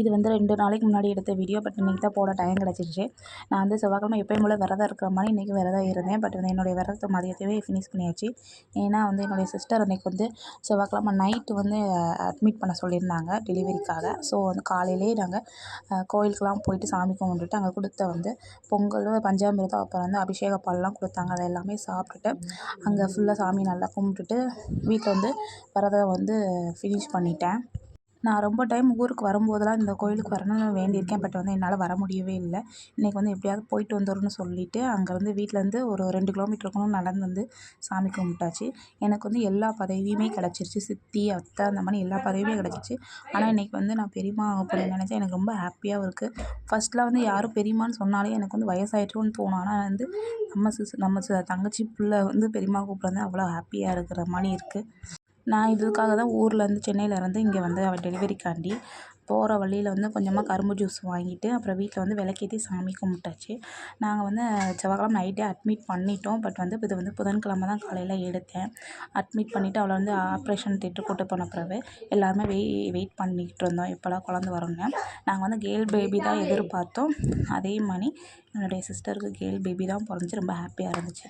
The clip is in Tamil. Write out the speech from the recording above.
இது வந்து ரெண்டு நாளைக்கு முன்னாடி எடுத்த வீடியோ பட் இன்றைக்கி தான் போட டைம் கிடச்சிருச்சு. நான் வந்து செவ்வாய்க்கிழமை எப்பயும் போல் விரதம் இருக்கிற மாதிரி இன்றைக்கி விரதம் இருந்தேன். பட் வந்து என்னுடைய விரதத்தை மதியத்தையே ஃபினிஷ் பண்ணியாச்சு. ஏன்னா வந்து என்னுடைய சிஸ்டர் அன்றைக்கி வந்து செவ்வாய்க்கிழமை நைட்டு வந்து அட்மிட் பண்ண சொல்லியிருந்தாங்க டெலிவரிக்காக ஸோ வந்து காலையிலேயே நாங்கள் கோயிலுக்கெலாம் போயிட்டு சாமி கும்பிட்டுட்டு அங்கே கொடுத்த வந்து பொங்கல் பஞ்சாமிரதம் அப்புறம் வந்து அபிஷேக பால்லாம் கொடுத்தாங்க. அதை எல்லாமே சாப்பிட்டுட்டு அங்கே ஃபுல்லாக சாமி நல்லா கும்பிட்டுட்டு வீட்டில் வந்து விரதம் வந்து ஃபினிஷ் பண்ணிட்டேன். நான் ரொம்ப டைம் ஊருக்கு வரும்போதெல்லாம் இந்த கோயிலுக்கு வரணும்னு வேண்டியிருக்கேன். பட் வந்து என்னால் வர முடியவே இல்லை. இன்றைக்கி வந்து எப்படியாவது போயிட்டு வந்துடணும்னு சொல்லிவிட்டு அங்கேருந்து வீட்டிலேருந்து ஒரு ரெண்டு கிலோமீட்டர் இருக்கணும் நடந்து வந்து சாமி கும்பிட்டாச்சு. எனக்கு வந்து எல்லா பதவியுமே கிடச்சிருச்சு. சித்தி அத்தை அந்த மாதிரி எல்லா பதவியுமே கிடச்சிச்சு ஆனால் இன்றைக்கி வந்து நான் பெரியம்மா பிள்ளைன்னு நினச்சேன். எனக்கு ரொம்ப ஹாப்பியாகவும் இருக்குது ஃபஸ்ட்லாம் வந்து யாரும் பெரியம்மான்னு சொன்னாலே எனக்கு வந்து வயசாயிடுச்சோன்னு தோணும். ஆனால் வந்து நம்ம சிஸ் நம்ம ச தங்கச்சி பிள்ளை வந்து பெரியம்மா கூப்பிட்றது அவ்வளோ ஹாப்பியாக இருக்கிற மாதிரி இருக்குது நான் இதுக்காக தான் ஊர்லேருந்து சென்னையிலேருந்து இங்கே வந்து அவள் டெலிவரிக்காண்டி போகிற வழியில் வந்து கொஞ்சமாக கரும்பு ஜூஸ் வாங்கிட்டு அப்புறம் வீட்டில் வந்து விளக்கேத்தி சாமி கும்பிட்டாச்சு. நாங்கள் வந்து செவ்வாய்க்கிழமை நைட்டே அட்மிட் பண்ணிட்டோம். பட் வந்து இது வந்து புதன்கிழமை தான் காலையில் எடுத்தேன். அட்மிட் பண்ணிவிட்டு அவளை வந்து ஆப்ரேஷன் திட்டு கூட்டு போன பிறகு எல்லாருமே வெய் வெயிட் பண்ணிகிட்டு இருந்தோம். எப்போலாம் குழந்த வரும்னு. நாங்கள் வந்து கேர்ள் பேபி தான் எதிர்பார்த்தோம். அதே மாதிரி என்னுடைய சிஸ்டருக்கு கேர்ள் பேபி தான் பிறந்துச்சு. ரொம்ப ஹாப்பியாக இருந்துச்சு.